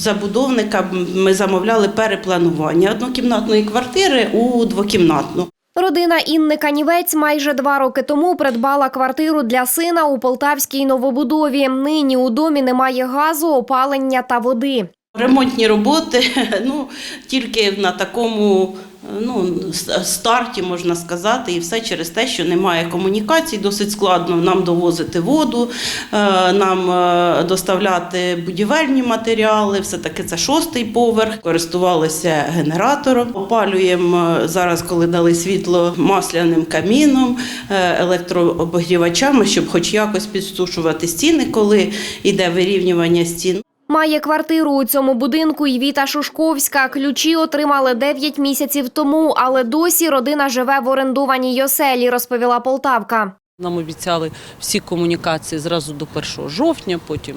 забудовника ми замовляли перепланування однокімнатної квартири у двокімнатну. Родина Інни Канівець майже два роки тому придбала квартиру для сина у полтавській новобудові. Нині у домі немає газу, опалення та води. Ремонтні роботи ну, тільки на такому ну, старті, можна сказати, і все через те, що немає комунікацій, досить складно нам довозити воду, е, нам е, доставляти будівельні матеріали, все-таки це шостий поверх, користувалися генератором. Опалюємо е, зараз, коли дали світло масляним каміном, е, електрообігрівачами, щоб хоч якось підсушувати стіни, коли йде вирівнювання стін. Має квартиру у цьому будинку і Віта Шушковська. Ключі отримали 9 місяців тому, але досі родина живе в орендованій оселі, розповіла Полтавка. Нам обіцяли всі комунікації зразу до 1 жовтня, потім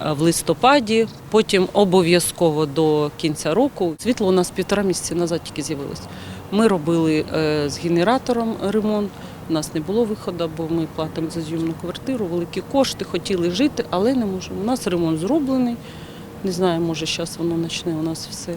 е, в листопаді, потім обов'язково до кінця року. Світло у нас півтора місяці назад тільки з'явилось. Ми робили е, з генератором ремонт. У нас не було виходу, бо ми платимо за зйомну квартиру, великі кошти, хотіли жити, але не можемо. У нас ремонт зроблений. Не знаю, може зараз воно почне у нас все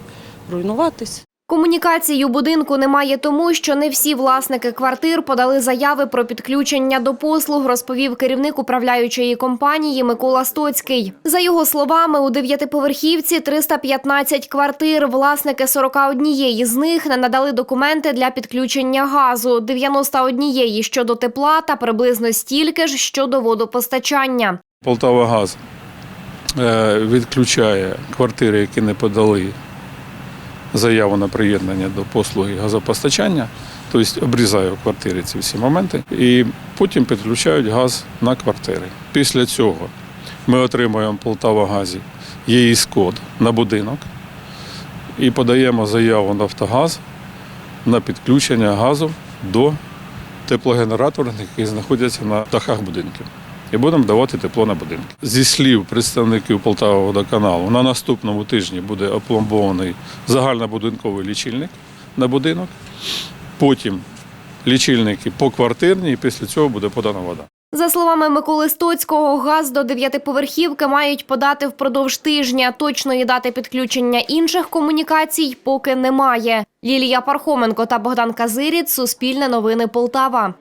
руйнуватись. Комунікацій у будинку немає тому, що не всі власники квартир подали заяви про підключення до послуг, розповів керівник управляючої компанії Микола Стоцький. За його словами, у дев'ятиповерхівці 315 квартир. Власники 41 з них не надали документи для підключення газу, 91 щодо тепла та приблизно стільки ж щодо водопостачання. Полтавагаз е, відключає квартири, які не подали заяву на приєднання до послуги газопостачання, тобто обрізає в квартирі ці всі моменти, і потім підключають газ на квартири. Після цього ми отримуємо в Полтавагазі ЄІС код на будинок і подаємо заяву на Нафтогаз на підключення газу до теплогенераторів, які знаходяться на дахах будинків. І будемо давати тепло на будинки. Зі слів представників Полтавого водоканалу, на наступному тижні буде опломбований загальнобудинковий лічильник на будинок. Потім лічильники поквартирні, і після цього буде подана вода. За словами Миколи Стоцького, газ до дев'ятиповерхівки мають подати впродовж тижня. Точної дати підключення інших комунікацій поки немає. Лілія Пархоменко та Богдан Казиріць. Суспільне новини Полтава.